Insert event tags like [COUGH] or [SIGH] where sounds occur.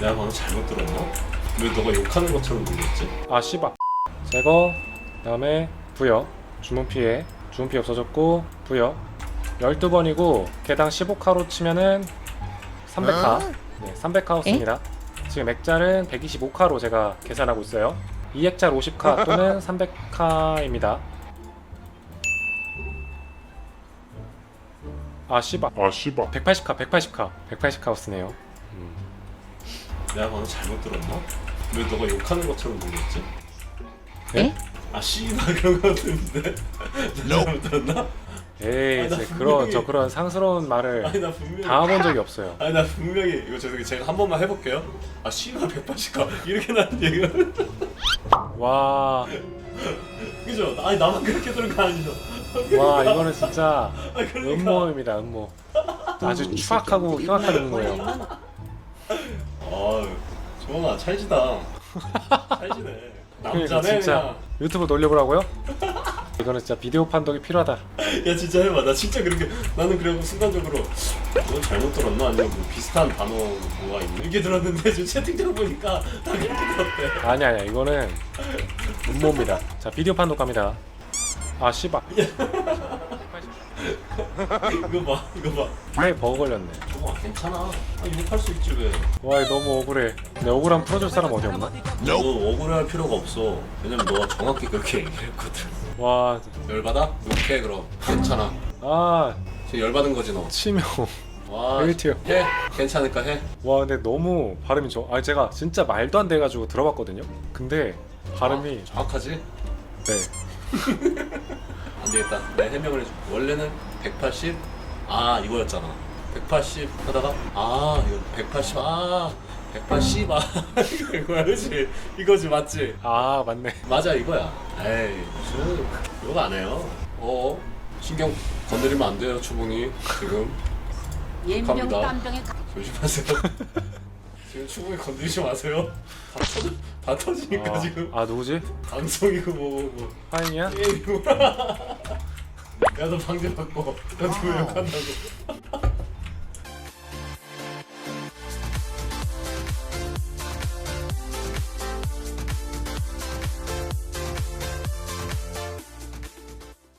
내가 방금 잘못 들었나? 왜 너가 욕하는 것처럼 들렸지? 아 씨발. 제거 그다음에 부여. 주문 피해. 주문 피해 없어졌고 부여. 12번이고 개당 15카로 치면은 300카. 네 300카였습니다. 지금 액짤은 125카로 제가 계산하고 있어요. 이 액짤 50카 또는 [LAUGHS] 300카입니다. 아 씨발. 아 씨발. 180카 180카. 180카우스네요 내가 방금 잘못 들었나? 왜 너가 욕하는 것처럼 들렸지? 네? 아 씨발 그런 거 같은데 [LAUGHS] 나 잘못 들었나? 에이 아니, 나제 분명히- 그런 저 그런 상스러운 말을 아니 나 분명히 당해본 적이 없어요 아니 나 분명히 이거 죄송해요 제가 한 번만 해볼게요 아 씨발 180가 이렇게 나는 얘기가 [LAUGHS] 와 그죠? 아니 나만 그렇게 들은 거 아니죠? 와 이거는 진짜 아 그러니까 음모입니다 음모 아주 추악하고 흉악한 음모예요 아 정아 찰지다. 찰지네. [LAUGHS] 그러니까 남자네 진짜 그냥. 유튜브 놀려보라고요? [LAUGHS] 이거는 진짜 비디오 판독이 필요하다. 야 진짜 해봐. 나 진짜 그렇게 나는 그래고 순간적으로 너 잘못 들었나? 아니면 뭐 비슷한 단어 뭐가 있나? 이렇게 들었는데 지금 채팅창 보니까 다 그렇게 들었대. 아니 아니야. 이거는 [LAUGHS] 음모입니다. 자 비디오 판독 갑니다. 아 씨발 [LAUGHS] 이거 봐 이거 봐왜 버그 걸렸네 정아 괜찮아 아 욕할 수 있지 왜 와 너무 억울해 내 억울함 풀어줄 사람 어디 없나? 너 억울할 필요가 없어 왜냐면 너가 정확히 그렇게 얘기했거든 와, 열받아? 욕해 그럼 괜찮아 아, 지금 열받은 거지 너 치명. 와. [LAUGHS] 해 괜찮을까 해 와, 근데 너무 발음이 좋아. 아, 제가 진짜 말도 안 돼가지고 들어봤거든요. 근데 발음이 아, 정확하지? 네. [LAUGHS] 안 되겠다. 내가 해명을 해줄게. 원래는 180? 아, 이거였잖아. 180 하다가, 아, 이거 180, 아, 180, 아, 이거 [LAUGHS] 이거야, 그지? 이거지, 맞지? 아, 맞네. 맞아, 이거야. 에이, 무슨, 이거 안 해요. 어, 신경 건드리면 안 돼요, 추봉이. 지금. 예민형 갑니다. 깜병에 조심하세요. [LAUGHS] 지금 추봉이 건드리지 마세요. 다 터져, 다 터지니까 아, 지금. 아, 누구지? 방송이고 뭐, 뭐. 하인이야? [LAUGHS] 게임이고. 야, 너 방제 바꿔. 너 누구 욕한다고.